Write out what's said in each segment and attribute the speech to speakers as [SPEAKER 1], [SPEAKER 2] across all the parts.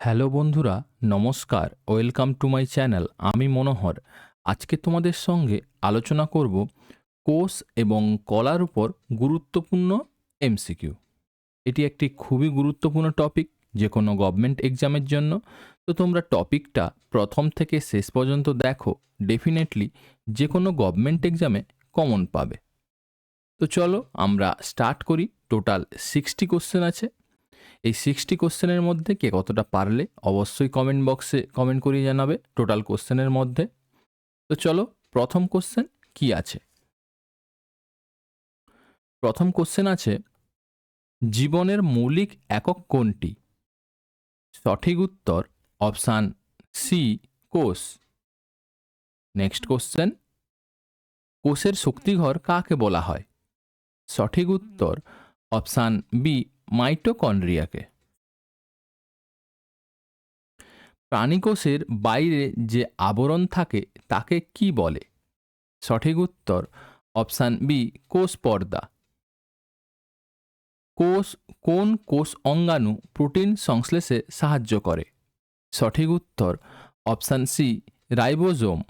[SPEAKER 1] Hello বন্ধুরা, নমস্কার, welcome to my channel, আমি মনোহর। আজকে তোমাদের সঙ্গে আলোচনা করব কোষ এবং কলার উপর গুরুত্বপূর্ণ এমসিকিউ। এটি একটি খুবই গুরুত্বপূর্ণ টপিক যে কোনো গভর্নমেন্ট এক্সামের জন্য। তো তোমরা টপিকটা প্রথম থেকে শেষ পর্যন্ত দেখো, ডেফিনেটলি যে কোনো গভর্নমেন্ট এক্সামে কমন পাবে। তো চলো আমরা স্টার্ট করি, টোটাল সিক্সটি কোশ্চেন আছে। এই সিক্সটি কোশ্চেনের মধ্যে কে কতটা পারলে অবশ্যই কমেন্ট বক্সে কমেন্ট করিয়ে জানাবে টোটাল কোশ্চেনের মধ্যে। তো চলো প্রথম কোশ্চেন কি আছে? প্রথম কোশ্চেন আছে, জীবনের মৌলিক একক কোনটি? সঠিক উত্তর অপশান সি কোষ। নেক্সট কোশ্চেন কোষের শক্তিঘর কাকে বলা হয়? সঠিক উত্তর অপশান বি মাইটোকন্ড্রিয়াকে। প্রাণীকোষের বাইরে যে আবরণ থাকে, তাকে কি বলে? সঠিক উত্তর, অপশান বি, কোষ পর্দা। কোষ, কোন কোষ অঙ্গাণু প্রোটিন সংশ্লেষে সাহায্য করে? সঠিক উত্তর, অপশান সি, রাইবোজোম।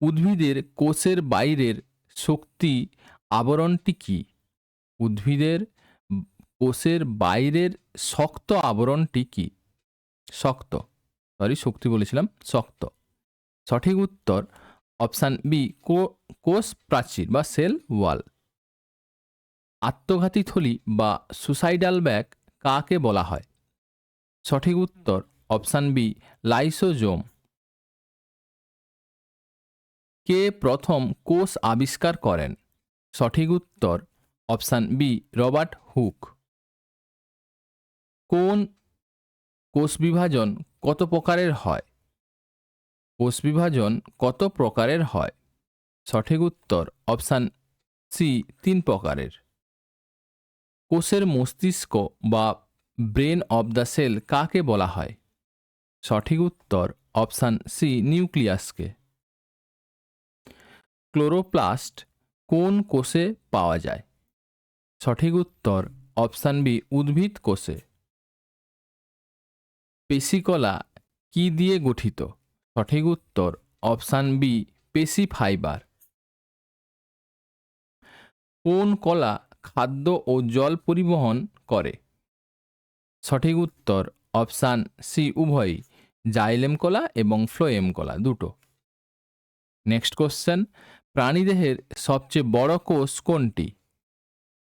[SPEAKER 1] উদ্ভিদের কোষের বাইরের শক্তি আবরণটি কি? উদ্ভিদের কোষের বাইরের শক্ত আবরণটি কি? শক্ত। সরি শক্তি বলেছিলাম। শক্ত। সঠিক উত্তর অপশান বি কোষ প্রাচীর বা সেল ওয়াল। আত্মঘাতী থলি বা সুসাইডাল ব্যাগ কাকে বলা হয়? সঠিক উত্তর অপশান বি লাইসোজোম। কে প্রথম কোষ আবিষ্কার করেন? সঠিক উত্তর অপশান বি রবার্ট হুক। কোন কোষ বিভাজন কত প্রকারের হয়? কোষ বিভাজন কত প্রকারের হয়? সঠিক উত্তর অপশান সি তিন প্রকারের। কোষের মস্তিষ্ক বা ব্রেন অব দ্য সেল কাকে বলা হয়? সঠিক উত্তর অপশান সি নিউক্লিয়াসকে। ক্লোরোপ্লাস্ট কোন কোষে পাওয়া যায়? সঠিক উত্তর অপশান বি, উদ্ভিদ কোষে। পেশিকলা কি দিয়ে গঠিত? সঠিক উত্তর অপশান বি, পেশি ফাইবার। কোন কলা খাদ্য ও জল পরিবহন করে? সঠিক উত্তর অপশান সি, উভয়ই। জাইলেম কলা এবং ফ্লোয়েম কলা, দুটো। নেক্সট কোশ্চেন, প্রাণীদেহের সবচেয়ে বড় কোষ কোনটি?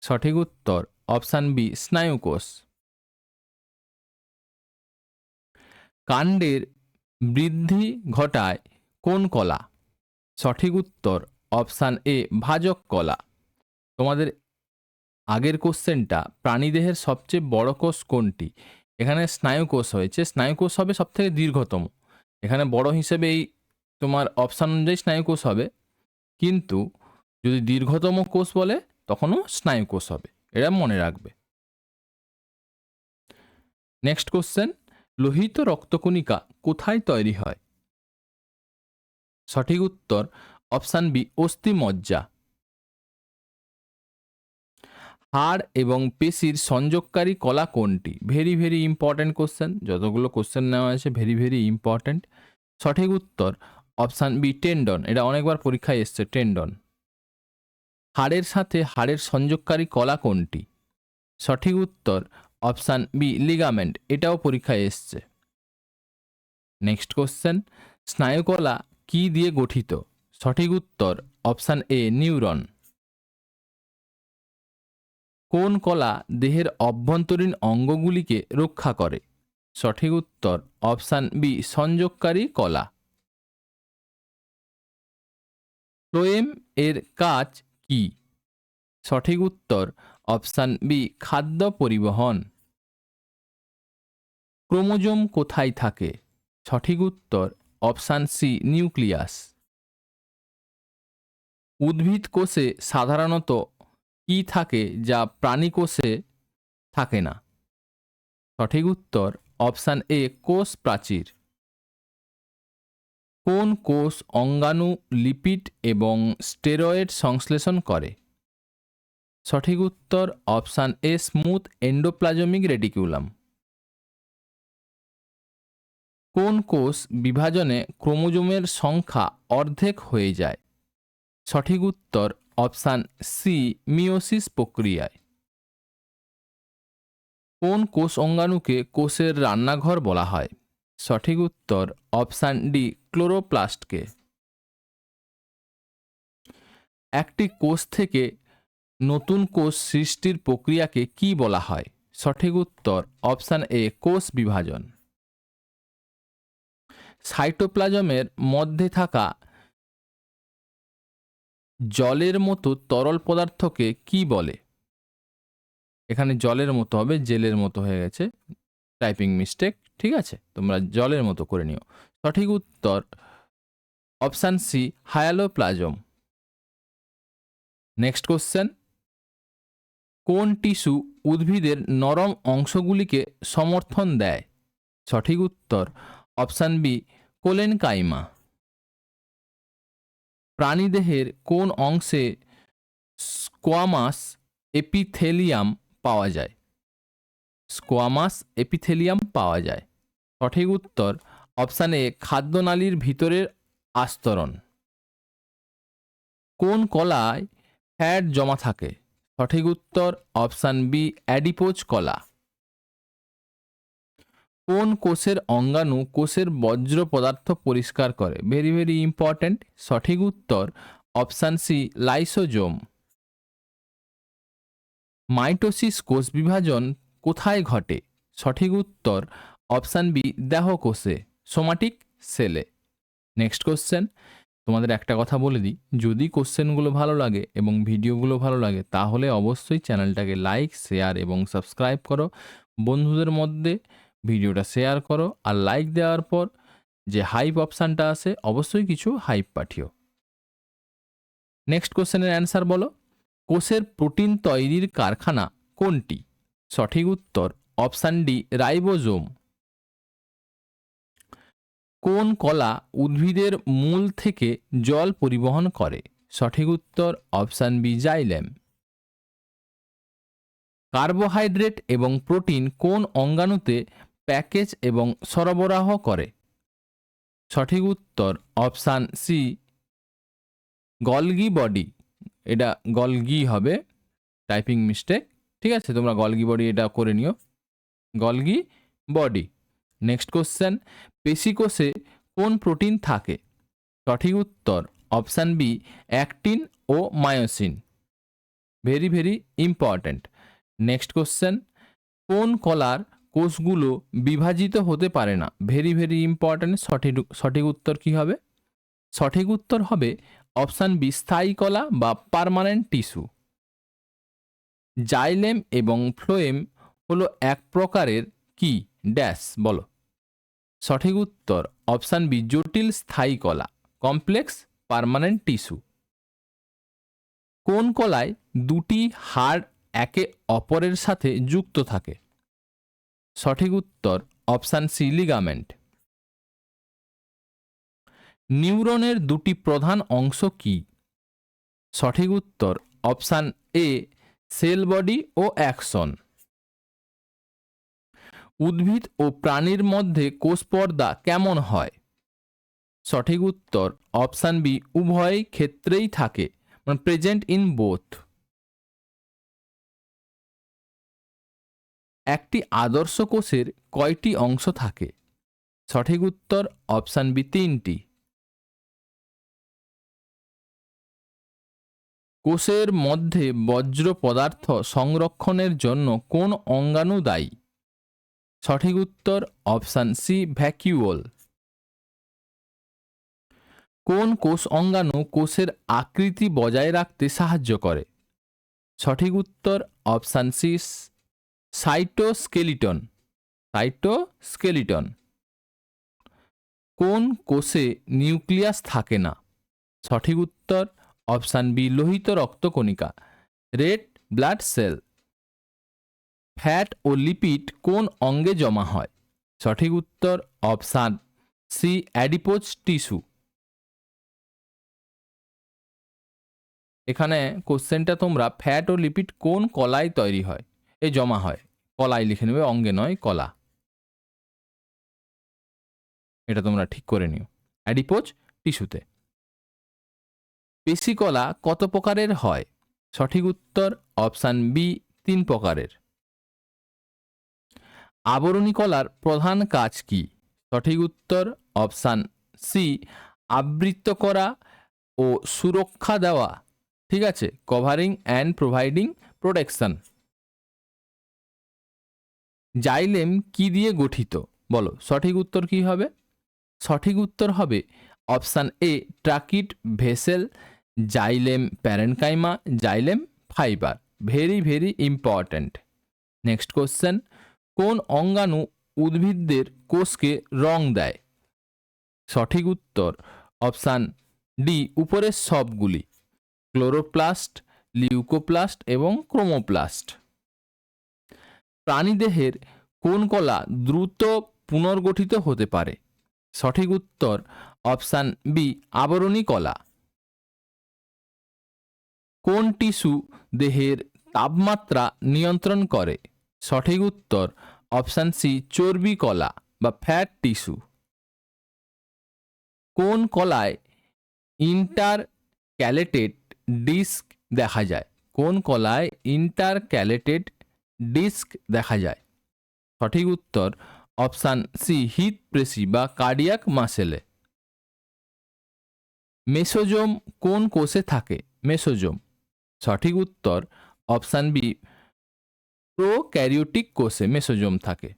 [SPEAKER 1] সঠিক উত্তর অপশান বি, স্নায়ুকোষ। কাণ্ডের বৃদ্ধি ঘটায় কোন কলা? সঠিক উত্তর অপশান এ, ভাজক কলা। তোমাদের আগের কোশ্চেনটা, প্রাণীদেহের সবচেয়ে বড় কোষ কোনটি? এখানে স্নায়ুকোষ হয়েছে। স্নায়ুকোষ হবে সব থেকে দীর্ঘতম। এখানে বড় হিসেবে এই তোমার অপশান অনুযায়ী স্নায়ুকোষ হবে। কিন্তু যদি দীর্ঘতম কোষ বলে তখনও স্নায়ুকোষ হবে এটা মনে রাখবে। নেক্সট কোশ্চেন, লোহিত রক্তকণিকা কোথায় তৈরি হয়? সঠিক উত্তর, অপশান বি, অস্থিমজ্জা। হাড় এবং পেশির সংযোগকারী কলা কোনটি? ভেরি ভেরি ইম্পর্ট্যান্ট কোশ্চেন যতগুলো কোশ্চেন নেওয়া হয়েছে ভেরি ভেরি ইম্পর্ট্যান্ট সঠিক উত্তর, অপশান বি টেন্ডন এটা অনেকবার পরীক্ষায় এসছে টেন্ডন হাড়ের সাথে হাড়ের সংযোগকারী কলা কোনটি? সঠিক উত্তর অপশান বি লিগামেন্ট এটাও পরীক্ষায় এসছে। নেক্সট কোশ্চেন, স্নায়ুকলা কি দিয়ে গঠিত? সঠিক উত্তর অপশান এ নিউরন। কোন কলা দেহের অভ্যন্তরীণ অঙ্গগুলিকে রক্ষা করে? সঠিক উত্তর অপশান বি সংযোগকারী কলা। ফ্লোয়েম এর কাজ কি? সঠিক উত্তর, অপশান বি খাদ্য পরিবহন। ক্রোমোজোম কোথায় থাকে? সঠিক উত্তর, অপশান সি নিউক্লিয়াস। উদ্ভিদ কোষে সাধারণত কি থাকে যা প্রাণী কোষে থাকে না? সঠিক উত্তর, অপশান এ কোষ প্রাচীর। কোন কোষ অঙ্গাণু, লিপিড এবং স্টেরয়েড সংশ্লেষণ করে? সঠিক উত্তর option A, smooth endoplasmic reticulum. কোন কোষ বিভাজনে ক্রোমোজোমের সংখ্যা অর্ধেক হয়ে যায়? সঠিক উত্তর অপশান সি মিওসিস প্রক্রিয়ায়। কোন কোষ অঙ্গাণুকে কোষের রান্নাঘর বলা হয়? সঠিক উত্তর অপশান ডি ক্লোরোপ্লাস্টকে। একটি কোষ থেকে নতুন কোষ সৃষ্টির প্রক্রিয়াকে কি বলা হয়? সঠিক উত্তর অপশান এ, কোষ বিভাজন। সাইটোপ্লাজমের মধ্যে থাকা জলের মতো তরল পদার্থকে কি বলে? এখানে জলের মতো হবে, জেলের মতো হয়ে গেছে। টাইপিং মিস্টেক ঠিক আছে? তোমরা জলের মতো করে নিও। সঠিক উত্তর option C hyaloplasm next question কোন টিস্যু উদ্ভিদের নরম অংশগুলিকে সমর্থন দেয়? সঠিক উত্তর অপশান বি কোলেনকাইমা প্রাণীদেহের কোন অংশে স্কোয়ামাস এপিথেলিয়াম পাওয়া যায়? স্কোয়ামাস এপিথেলিয়াম পাওয়া যায়। সঠিক উত্তর অপশান এ, খাদ্যনালীর ভিতরের আস্তরণ। কোন কলায় ফ্যাট জমা থাকে? সঠিক উত্তর অপশান বি, অ্যাডিপোজ কলা। কোন কোষের অঙ্গাণু কোষের বজ্র পদার্থ পরিষ্কার করে? ভেরি ভেরি ইম্পর্ট্যান্ট সঠিক উত্তর অপশান সি, লাইসোজোম। মাইটোসিস কোষ বিভাজন কোথায় ঘটে? সঠিক উত্তর অপশান বি, দেহ কোষে, সোমাটিক সেলে। নেক্সট কোশ্চেন তোমাদের একটা কথা বলে দিই। যদি কোশ্চেনগুলো ভালো লাগে এবং ভিডিওগুলো ভালো লাগে, তাহলে অবশ্যই চ্যানেলটাকে লাইক শেয়ার এবং সাবস্ক্রাইব করো। বন্ধুদের মধ্যে ভিডিওটা শেয়ার করো আর লাইক দেওয়ার পর যে হাইপ অপশানটা আছে, অবশ্যই কিছু হাইপ পাঠিও। নেক্সট কোশ্চেনের অ্যান্সার বলো। কোষের প্রোটিন তৈরির কারখানা কোনটি? সঠিক উত্তর অপশান ডি রাইবোজোম। কোন কলা উদ্ভিদের মূল থেকে জল পরিবহন করে? সঠিক উত্তর অপশান বি জাইলেম। কার্বোহাইড্রেট এবং প্রোটিন কোন অঙ্গাণুতে প্যাকেজ এবং সরবরাহ করে? সঠিক উত্তর অপশান সি গলগি বডি। এটা গলগি হবে টাইপিং মিস্টেক ঠিক আছে? তোমরা গলগি বডি এটা করে নিও। গলগি বডি নেক্সট কোশ্চেন পেশিকোষে কোন প্রোটিন থাকে? সঠিক উত্তর অপশান বি অ্যাক্টিন ও myosin very very important next question কোন কলার কোষগুলো বিভাজিত হতে পারে না? ভেরি ভেরি ইম্পর্ট্যান্ট সঠিক সঠিক উত্তর কি হবে? সঠিক উত্তর হবে অপশান বি স্থায়ী কলা বা পার্মানেন্ট টিস্যু জাইলেম এবং ফ্লোয়েম হলো এক প্রকারের কি? ড্যাশ, বলো। সঠিক উত্তর, অপশান বি, জটিল স্থায়ী কলা, কমপ্লেক্স পার্মানেন্ট টিস্যু। কোন কলায় দুটি হাড় একে অপরের সাথে যুক্ত থাকে? সঠিক উত্তর, অপশান সি, লিগামেন্ট। নিউরনের দুটি প্রধান অংশ কি? সঠিক উত্তর, অপশান এ সেল বডি ও অ্যাকশন। উদ্ভিদ ও প্রাণীর মধ্যে কোষ পর্দা কেমন হয়? সঠিক উত্তর অপশান বি, উভয় ক্ষেত্রেই থাকে মানে প্রেজেন্ট ইন বোথ একটি আদর্শ কোষের কয়টি অংশ থাকে? সঠিক উত্তর অপশান বি, তিনটি। কোষের মধ্যে বজ্র পদার্থ সংরক্ষণের জন্য কোন অঙ্গাণু দায়ী? সঠিক উত্তর অপশান সি ভ্যাকিউল কোন কোষ অঙ্গাণু কোষের আকৃতি বজায় রাখতে সাহায্য করে? সঠিক উত্তর অপশান সি সাইটোস্কেলিটন সাইটোস্কেলিটন কোন কোষে নিউক্লিয়াস থাকে না? সঠিক উত্তর অপশান বি, লোহিত রক্তকণিকা রেড ব্লাড সেল। ফ্যাট ও লিপিড কোন অঙ্গে জমা হয়? সঠিক উত্তর অপশান সি, অ্যাডিপোজ টিস্যু। এখানে কোশ্চেনটা তোমরা ফ্যাট ও লিপিড কোন কলায় তৈরি হয়? এ জমা হয়। কলায় লিখে নেবে, অঙ্গে নয়, কলা। এটা তোমরা ঠিক করে নিও। অ্যাডিপোজ টিস্যুতে। পেশিকলা কত প্রকারের হয়? সঠিক উত্তর অপশান বি, তিন প্রকারের। আবরণী কলার প্রধান কাজ কি? সঠিক উত্তর অপশান সি আবৃত্ত করা ও সুরক্ষা দেওয়া। ঠিক আছে? Covering and providing protection xylem কি দিয়ে গঠিত? বলো, সঠিক উত্তর কি হবে? সঠিক উত্তর হবে option A, tracheid, vessel xylem parenchyma, xylem fibre, very very important. Next question, কোন অঙ্গাণু উদ্ভিদদের কোষকে রং দেয়? সঠিক উত্তর, অপশান ডি, উপরের সবগুলি, ক্লোরোপ্লাস্ট, লিউকোপ্লাস্ট এবং ক্রোমোপ্লাস্ট। প্রাণীদেহের কোন কলা দ্রুত পুনর্গঠিত হতে পারে? সঠিক উত্তর, অপশান বি, আবরণী কলা। কোন টিস্যু দেহের তাপমাত্রা নিয়ন্ত্রণ করে? সঠিক উত্তর, অপশান সি, চর্বি কলা বা ফ্যাট টিস্যু। কোন কলায় ইন্টার ক্যালেটেড ডিস্ক দেখা যায়? কোন কলায় ইন্টার ক্যালেটেড ডিস্ক দেখা যায়? সঠিক উত্তর, অপশান সি পেশি বা কার্ডিয়াক মাসেলে। মেসোজোম কোন কোষে থাকে? মেসোজোম। সঠিক উত্তর অপশান বি প্রোক্যারিওটিক কোষে মেসোজোম থাকে।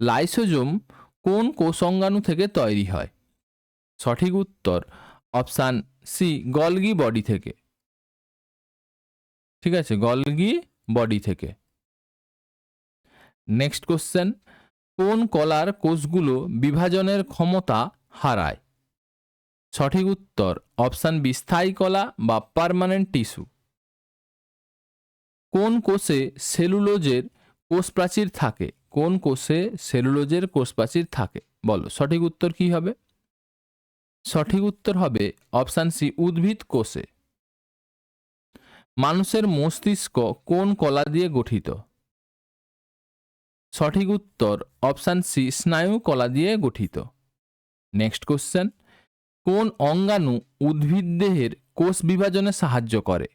[SPEAKER 1] লাইসোজোম কোন কোষ অঙ্গাণু থেকে তৈরি হয়? সঠিক উত্তর অপশান সি গলগি বডি থেকে। ঠিক আছে, গলগি বডি থেকে। নেক্সট কোশ্চেন কোন কলার কোষগুলো বিভাজনের ক্ষমতা হারায়? সঠিক উত্তর অপশান বি, স্থায়ী কলা বা পারমানেন্ট টিস্যু। কোন কোষে সেলুলোজের কোষ প্রাচীর থাকে? কোন কোষে সেলুলোজের কোষ প্রাচীর থাকে? বলো, সঠিক উত্তর কি হবে? সঠিক উত্তর হবে অপশান সি, উদ্ভিদ কোষে। মানুষের মস্তিষ্ক কোন কলা দিয়ে গঠিত? সঠিক উত্তর অপশান সি, স্নায়ু কলা দিয়ে গঠিত। Next question. কোন অঙ্গাণু উদ্ভিদ দেহের কোষ বিভাজনে সাহায্য করে?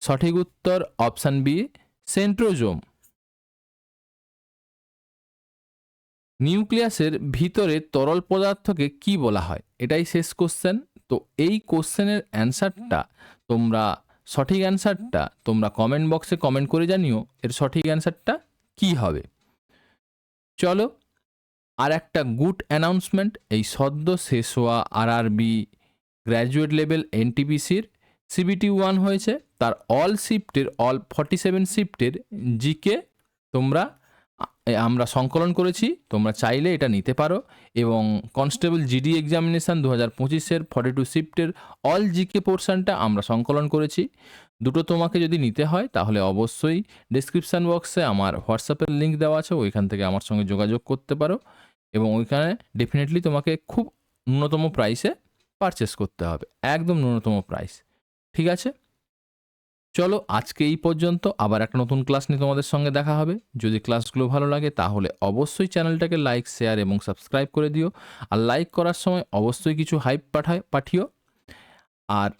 [SPEAKER 1] সঠিক উত্তর অপশান বি, সেন্ট্রোজোম। নিউক্লিয়াসের ভিতরে তরল পদার্থকে কি বলা হয়? এটাই শেষ কোশ্চেন তো এই কোশ্চেনের অ্যান্সারটা তোমরা, সঠিক অ্যান্সারটা তোমরা কমেন্ট বক্সে কমেন্ট করে জানিও। এর সঠিক অ্যান্সারটা কি হবে? চলো আর একটা গুড অ্যানাউন্সমেন্ট, এই সদ্য শেষ হওয়া আরআরবি গ্র্যাজুয়েট লেভেল এনটিপিসির সিবিটি ওয়ান হয়েছে। তার অল শিফটের অল ফর্টি সেভেন শিফটের জিকে তোমরা আমরা সংকলন করেছি। তোমরা চাইলে এটা নিতে পারো এবং কনস্টেবল জিডি এক্সামিনেশান দু হাজার পঁচিশের ফর্টি টু শিফটের অল জিকে পোর্শনটা আমরা সংকলন করেছি। দুটো তোমাকে যদি নিতে হয়, তাহলে অবশ্যই ডিসক্রিপশান বক্সে আমার হোয়াটসঅ্যাপের লিঙ্ক দেওয়া আছে, ওইখান থেকে আমার সঙ্গে যোগাযোগ করতে পারো এবং ওইখানে ডেফিনেটলি তোমাকে খুব ন্যূনতম প্রাইসে পারচেস করতে হবে, একদম ন্যূনতম প্রাইস ঠিক আছে? চলো আজকে এই পর্যন্ত, আবার একটা নতুন ক্লাস নিয়ে তোমাদের সঙ্গে দেখা হবে, যদি ক্লাসগুলো ভালো লাগে তাহলে অবশ্যই চ্যানেলটাকে লাইক শেয়ার এবং সাবস্ক্রাইব করে দিও, আর লাইক করার সময় অবশ্যই কিছু হাইপ পাঠায়, পাঠিও, আর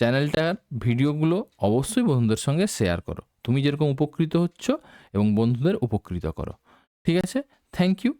[SPEAKER 1] চ্যানেলটার ভিডিওগুলো অবশ্যই বন্ধুদের সঙ্গে শেয়ার করো। তুমি যেরকম উপকৃত হচ্ছ এবং বন্ধুদের উপকৃত করো। ঠিক আছে? Thank you